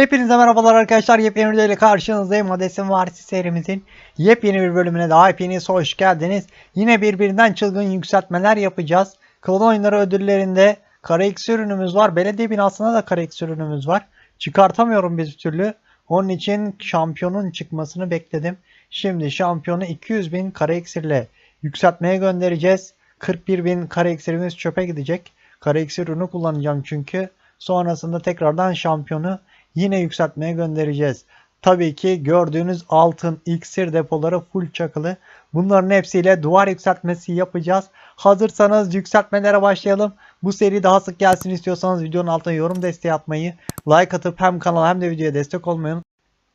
Hepinize merhabalar arkadaşlar. Yepyeni video ile karşınızdayım. Hades'in Varisi serimizin yepyeni bir bölümüne daha hepiniz hoş geldiniz. Yine birbirinden çılgın yükseltmeler yapacağız. Klon oyunları ödüllerinde kara ürünümüz var. Belediye binasında da kara ürünümüz var. Çıkartamıyorum bir türlü. Onun için şampiyonun çıkmasını bekledim. Şimdi şampiyonu 200 bin kara iksirle yükseltmeye göndereceğiz. 41 bin kara iksirimiz çöpe gidecek. Kara iksir ürünü kullanacağım çünkü. Sonrasında tekrardan şampiyonu yine yükseltmeye göndereceğiz. Tabii ki gördüğünüz altın iksir depoları full çakılı. Bunların hepsiyle duvar yükseltmesi yapacağız. Hazırsanız yükseltmelere başlayalım. Bu seri daha sık gelsin istiyorsanız videonun altına yorum desteği atmayı, like atıp hem kanala hem de videoya destek olmayı.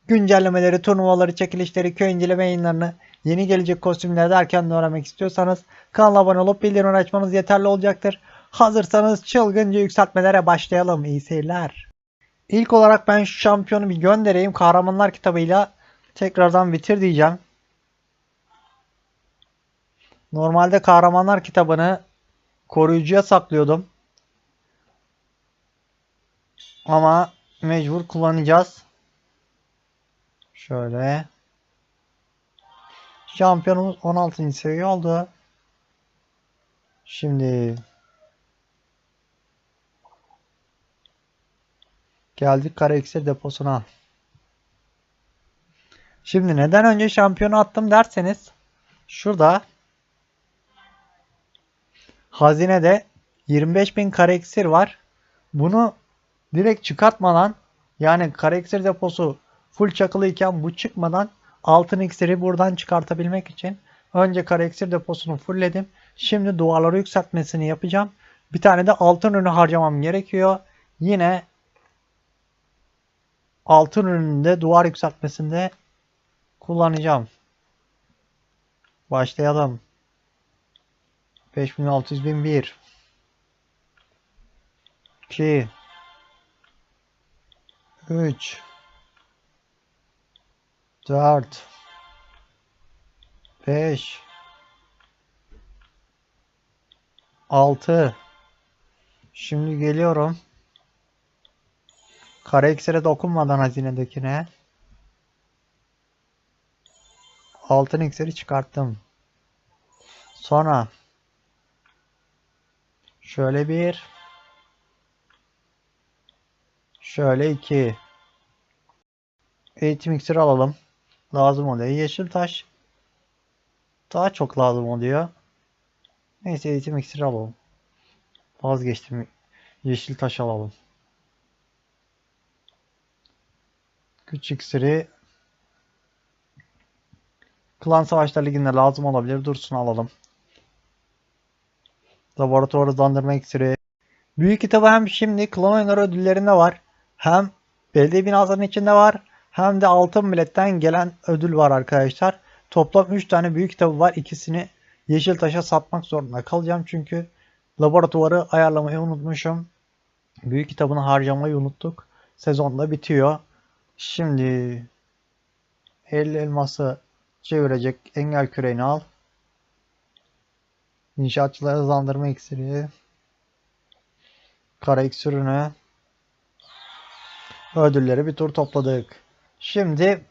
Güncellemeleri, turnuvaları, çekilişleri, köy inceleme yayınlarını, yeni gelecek kostümleri derken öğrenmek istiyorsanız kanala abone olup bildirim açmanız yeterli olacaktır. Hazırsanız çılgınca yükseltmelere başlayalım. İyi seyirler. İlk olarak ben şu şampiyonu bir göndereyim. Kahramanlar kitabıyla tekrardan bitir diyeceğim. Normalde kahramanlar kitabını koruyucuya saklıyordum. Ama mecbur kullanacağız. Şöyle. Şampiyonumuz 16. seviye oldu. Şimdi Geldik kara iksir deposuna. Şimdi neden önce şampiyonu attım derseniz şurada hazinede 25.000 kara iksir var. Bunu direkt çıkartmadan yani kara iksir deposu full çakılıyken bu çıkmadan altın iksiri buradan çıkartabilmek için önce kara iksir deposunu fullledim. Şimdi duvarları yükseltmesini yapacağım. Bir tane de altın ürünü harcamam gerekiyor. Yine altın ürününde duvar yükseltmesinde kullanacağım. Başlayalım. 5601 2 3 4 5 6 Şimdi geliyorum. Kara iksire dokunmadan hazinedekine. Altın iksiri çıkarttım. Sonra şöyle bir şöyle iki eğitim iksiri alalım. Lazım oluyor. Yeşil taş daha çok lazım oluyor. Neyse eğitim iksiri alalım. Vazgeçtim. Yeşil taş alalım. Güç iksiri Klan Savaşlar Ligi'nde lazım olabilir. Dursun alalım. Laboratuvar hızlandırma iksiri. Büyük kitabı hem şimdi klan oyunları ödüllerinde var. Hem belediye binasının içinde var. Hem de altın biletten gelen ödül var arkadaşlar. Toplam 3 tane büyük kitabı var. İkisini yeşil taşa satmak zorunda kalacağım. Çünkü laboratuvarı ayarlamayı unutmuşum. Büyük kitabını harcamayı unuttuk. Sezonda bitiyor. Şimdi 50 elması çevirecek engel küreğini al. İnşaatçıları hızlandırma iksiri. Kara iksirini. Ödülleri bir tur topladık. Şimdi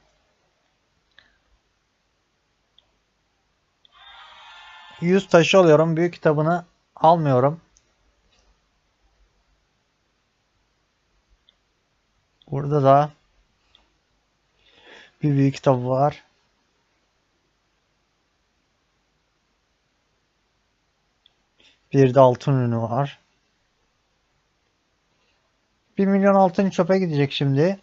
yüz taşı alıyorum. Büyük kitabını almıyorum. Burada da bir büyük kitabı var. Bir de altın ürünü var. 1 milyon altın çöpe gidecek şimdi.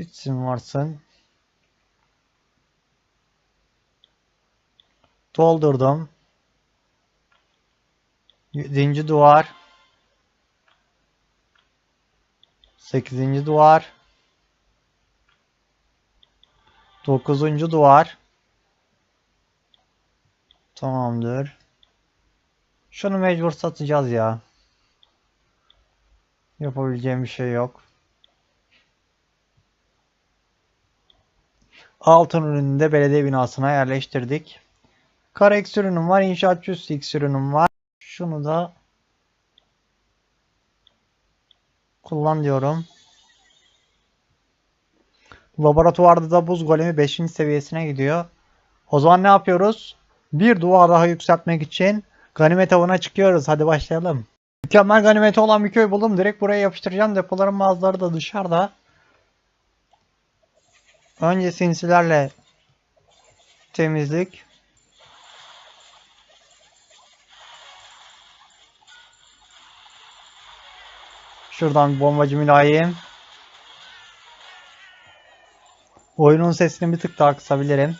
Gitsin varsın. Doldurdum. Yedinci duvar. Sekizinci duvar. Dokuzuncu duvar. Tamamdır. Şunu mecbur satacağız ya. Yapabileceğim bir şey yok. Altın ürününü de belediye binasına yerleştirdik. Kara X ürünüm var. İnşaatçı X ürünüm var. Şunu da kullan diyorum. Laboratuvarda da buz golemi 5. seviyesine gidiyor. O zaman ne yapıyoruz? Bir duvar daha yükseltmek için ganimet avına çıkıyoruz. Hadi başlayalım. Mükemmel ganimeti olan bir köy buldum. Direkt buraya yapıştıracağım. Depoların bazıları da dışarıda. Önce sinsilerle temizlik. Şuradan bombacı mülayim. Oyunun sesini bir tık daha kısabilirim.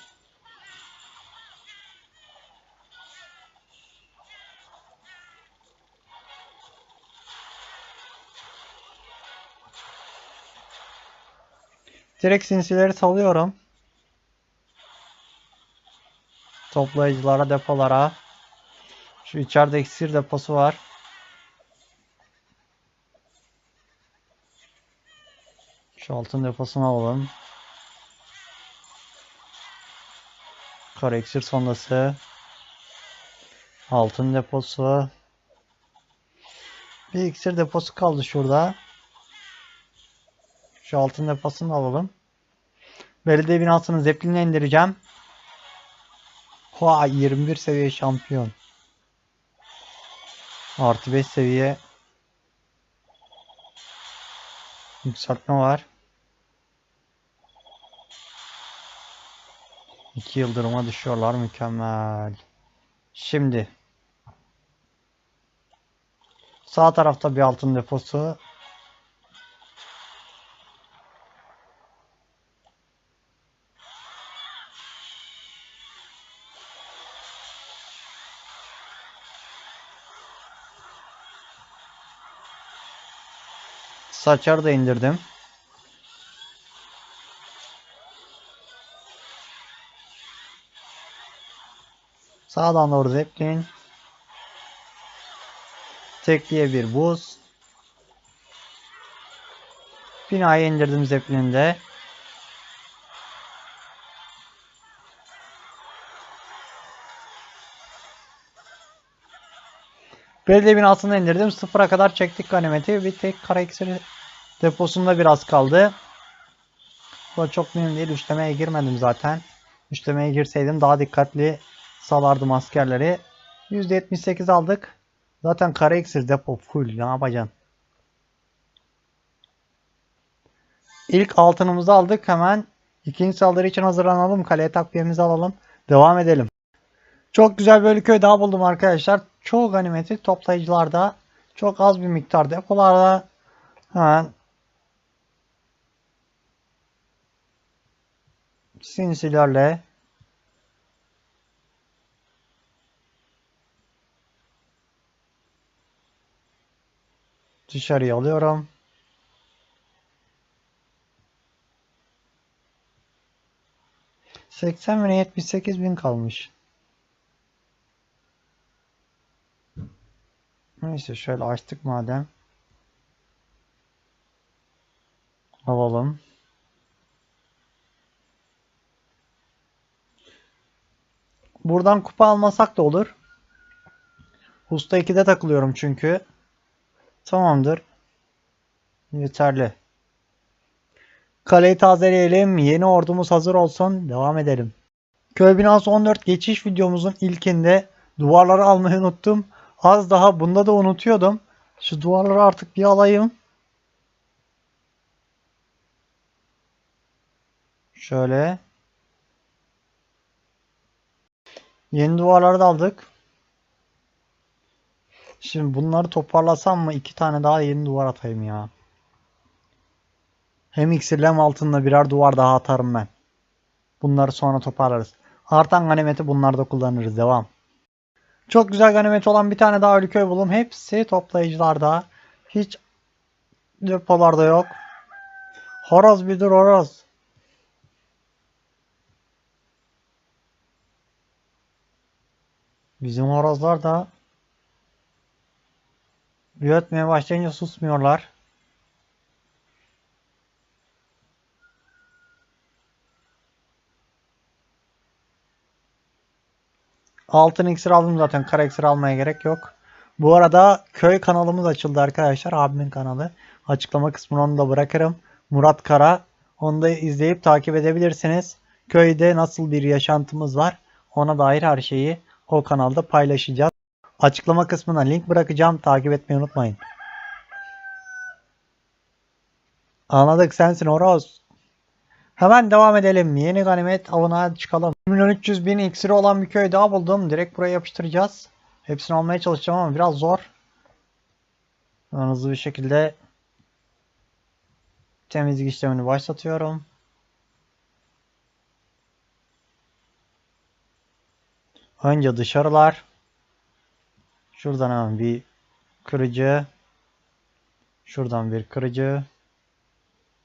Direkt sinsileri salıyorum. Toplayıcılara, depolara. Şu içeride iksir deposu var. Şu altın deposunu alalım. Kara iksir sondası. Altın deposu. Bir iksir deposu kaldı şurada. Şu altın deposunu alalım. Belediye binasını zeplinle indireceğim. Hoa 21 seviye şampiyon. Artı 5 seviye yükseltme var. 2 yıldırıma düşüyorlar mükemmel. Şimdi sağ tarafta bir altın deposu. Saçar da indirdim. Sağdan doğru zeplin. Tekliye bir buz. Binayı indirdim zeplinde. Belediye binasını indirdim. Sıfıra kadar çektik ganimeti. Bir tek kara iksiri deposunda biraz kaldı. Bu çok mühim değil. Üçlemeye girmedim zaten. Üçlemeye girseydim daha dikkatli salardım askerleri. %78 aldık. Zaten kara iksir depo full. Ne yapacaksın? İlk altınımızı aldık. Hemen ikinci saldırı için hazırlanalım. Kaleye takviyemizi alalım. Devam edelim. Çok güzel böyle köy daha buldum arkadaşlar. Çoğu ganimeti toplayıcılarda. Çok az bir miktar depolarda. Hemen sinsilerle dışarıya alıyorum. Seksen bin yetmiş sekiz bin kalmış. Neyse şöyle açtık madem. Alalım. Buradan kupa almasak da olur. Usta 2'de takılıyorum çünkü. Tamamdır. Yeterli. Kaleyi tazeleyelim. Yeni ordumuz hazır olsun. Devam edelim. Köy binası 14 geçiş videomuzun ilkinde duvarları almayı unuttum. Az daha bunda da unutuyordum. Şu duvarları artık bir alayım. Şöyle. Yeni duvarları da aldık. Şimdi bunları toparlasam mı? iki tane daha yeni duvar atayım ya. Hem iksirli hem altınla birer duvar daha atarım ben. Bunları sonra toparlarız. Artan ganimeti bunlarda kullanırız. Devam. Çok güzel ganimeti olan bir tane daha ölü köy buldum. Hepsi toplayıcılarda. Hiç depolarda yok. Horoz bir dur horoz. Bizim horozlar da üretmeye başlayınca susmuyorlar. Altın iksir aldım zaten. Kara iksir almaya gerek yok. Bu arada köy kanalımız açıldı arkadaşlar. Abimin kanalı. Açıklama kısmına onu da bırakırım. Murat Kara. Onu da izleyip takip edebilirsiniz. Köyde nasıl bir yaşantımız var. Ona dair her şeyi o kanalda paylaşacağız. Açıklama kısmına link bırakacağım. Takip etmeyi unutmayın. Anladık sensin Horoz. Hemen devam edelim. Yeni ganimet avına çıkalım. 1300 bin iksiri olan bir köy daha buldum. Direkt buraya yapıştıracağız. Hepsini almaya çalışacağım ama biraz zor. Ben hızlı bir şekilde temizlik işlemini başlatıyorum. Önce dışarılar. Şuradan hemen bir kırıcı. Şuradan bir kırıcı.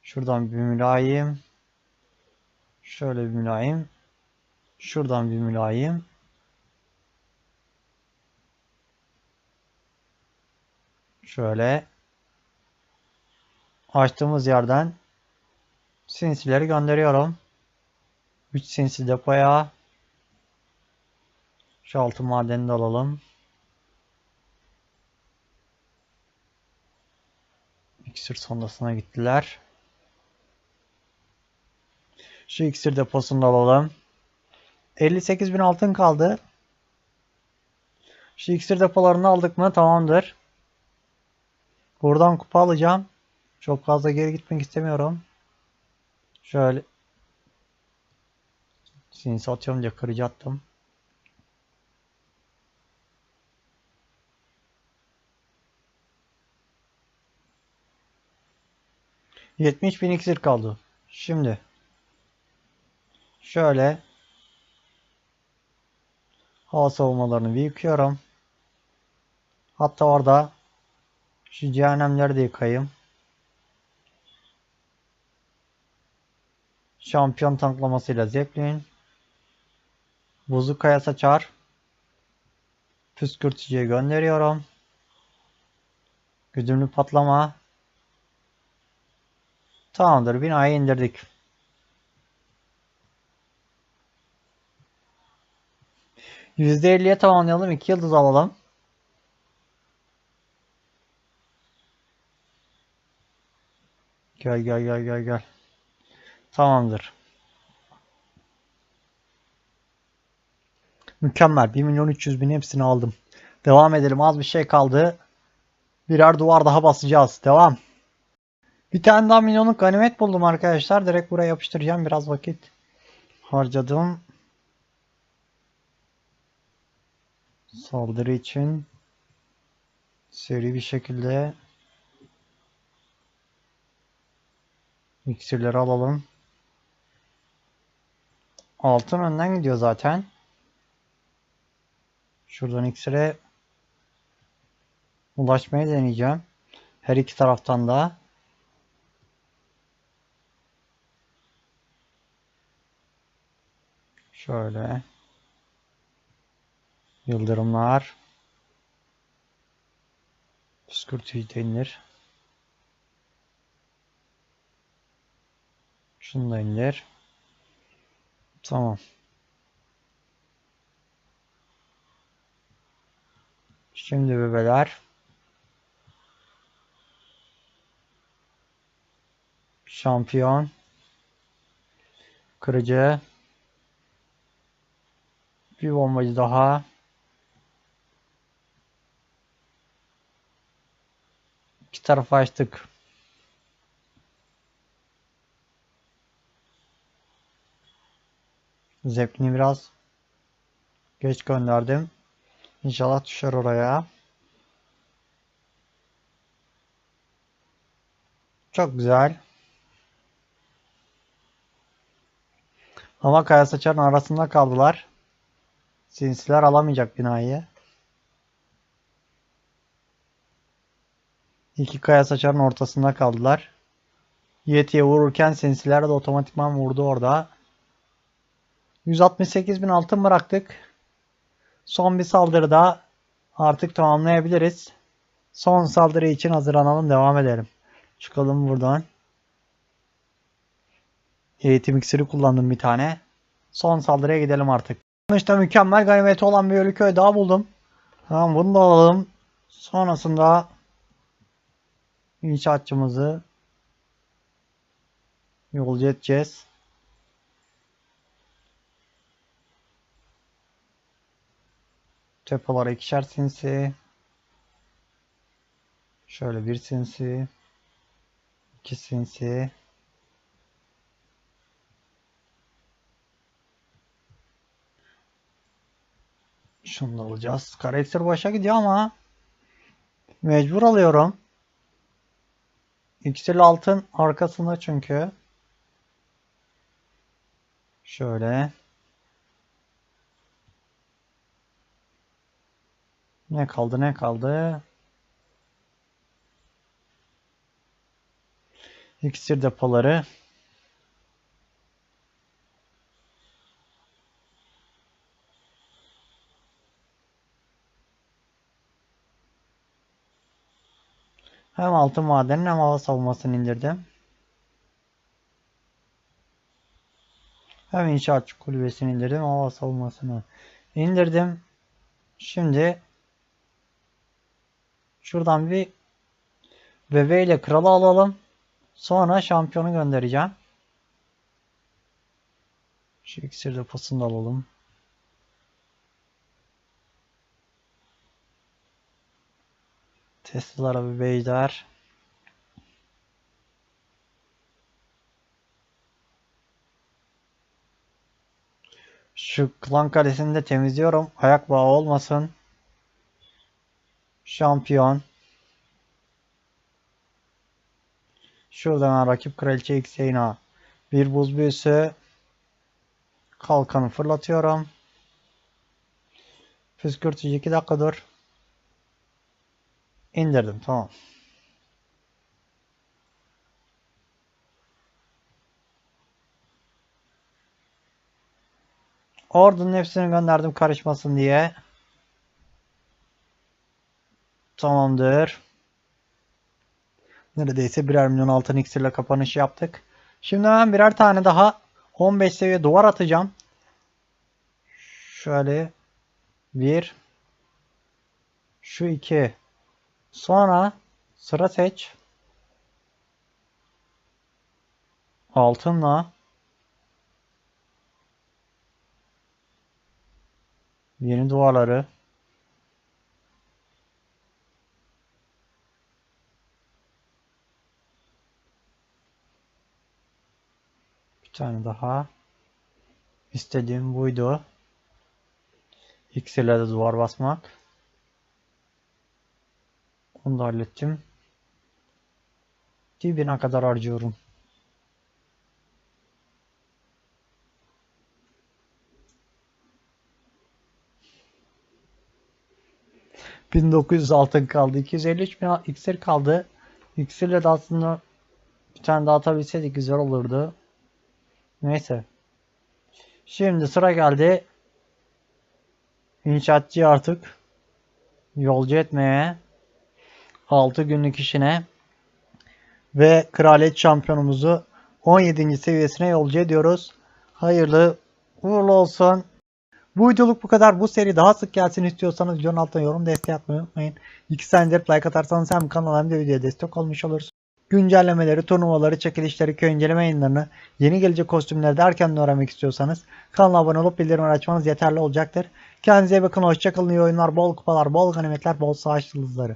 Şuradan bir mülayim. Şöyle bir mülayim. Şuradan bir mülayim. Şöyle açtığımız yerden sinsileri gönderiyorum. 3 sinsi depoya. Şu altın madenini de alalım. İksir sondasına gittiler. Şu iksir deposunu alalım. 58 bin altın kaldı. Şu iksir depolarını aldık mı tamamdır. Buradan kupa alacağım. Çok fazla geri gitmek istemiyorum. Şöyle. Sinsi atıyorum diye kırıcı attım. Bin iksir kaldı. Şimdi. Şöyle. Hava savunmalarını bir yıkıyorum. Hatta orada şu cehennemleri de yıkayayım. Şampiyon tanklamasıyla Zeppelin. Buzu kaya saçar. Püskürtücüye gönderiyorum. Güdümlü patlama. Tamamdır. Binayı indirdik. %50'ye tamamlayalım. 2 yıldız alalım. Gel gel gel gel gel. Tamamdır. Mükemmel. 1 milyon 300 bin hepsini aldım. Devam edelim. Az bir şey kaldı. Birer duvar daha basacağız. Devam. Bir tane daha milyonluk ganimet buldum arkadaşlar. Direkt buraya yapıştıracağım. Biraz vakit harcadım. Saldırı için seri bir şekilde iksirleri alalım. Altın önden gidiyor zaten. Şuradan iksire ulaşmaya deneyeceğim. Her iki taraftan da. Şöyle. Yıldırımlar. Püskürtücü denilir. Şunu da indir. Tamam. Şimdi bebeler. Şampiyon. Kırıcı. Bir bombacı daha. Tarafı açtık. Zeppelin'i biraz geç gönderdim. İnşallah düşer oraya. Çok güzel. Ama kaya saçarın arasında kaldılar. Sinsiler alamayacak binayı. İki kaya saçarın ortasında kaldılar. Yeti'ye vururken sinsiler de otomatikman vurdu orada. 168 bin altın bıraktık. Son bir saldırıda artık tamamlayabiliriz. Son saldırı için hazırlanalım. Devam edelim. Çıkalım buradan. Eğitim iksiri kullandım bir tane. Son saldırıya gidelim artık. Sonuçta mükemmel ganimeti olan bir Ölüköy daha buldum. Tamam bunu da alalım. Sonrasında inşaatçımızı yolcu edeceğiz. Tepelara ikişer sinsi. Şöyle bir sinsi. iki sinsi. Şunu da alacağız. Karakter başa gidiyor ama mecbur alıyorum. İksirli altın arkasında çünkü. Şöyle. Ne kaldı ne kaldı? İksir depoları. Hem altın madenin hem hava savunmasını indirdim. Hem inşaatçı kulübesini indirdim. Hava savunmasını indirdim. Şimdi şuradan bir bebeğiyle kralı alalım. Sonra şampiyonu göndereceğim. Şu iksir deposunu da alalım. Tesla'lara bir beyler. Şu klan kalesini de temizliyorum. Ayak bağı olmasın. Şampiyon. Şuradan rakip kraliçe Xeyna. Bir buz büyüsü. Kalkanı fırlatıyorum. Püskürtücü 2 dakika dur. İndirdim tamam. Ordunun hepsini gönderdim karışmasın diye. Tamamdır. Neredeyse birer milyon altın iksirle kapanış yaptık. Şimdi hemen birer tane daha 15 seviye duvar atacağım. Şöyle bir şu iki sonra sıra seç altınla yeni duvarları Bir tane daha. İstediğim buydu. İksirle de duvar basmak. Onu da hallettim. Dibine kadar harcıyorum. ...1900 altın kaldı. 253 bin iksir kaldı. İksirle de aslında... ...bir tane daha atabilseydik güzel olurdu. Neyse. Şimdi sıra geldi. İnşaatçı artık yolcu etmeye 6 günlük işine ve kraliyet şampiyonumuzu 17. seviyesine yolcu ediyoruz. Hayırlı uğurlu olsun. Bu videoluk bu kadar. Bu seri daha sık gelsin istiyorsanız videonun altına yorum desteği atmayı unutmayın. 2 saniye like atarsanız hem kanala hem de videoya destek olmuş olursunuz güncellemeleri, turnuvaları, çekilişleri, köy inceleme yayınlarını, yeni gelecek kostümleri de erkenden öğrenmek istiyorsanız kanala abone olup bildirimleri açmanız yeterli olacaktır. Kendinize bakın, hoşçakalın, iyi oyunlar, bol kupalar, bol ganimetler, bol savaş yıldızları.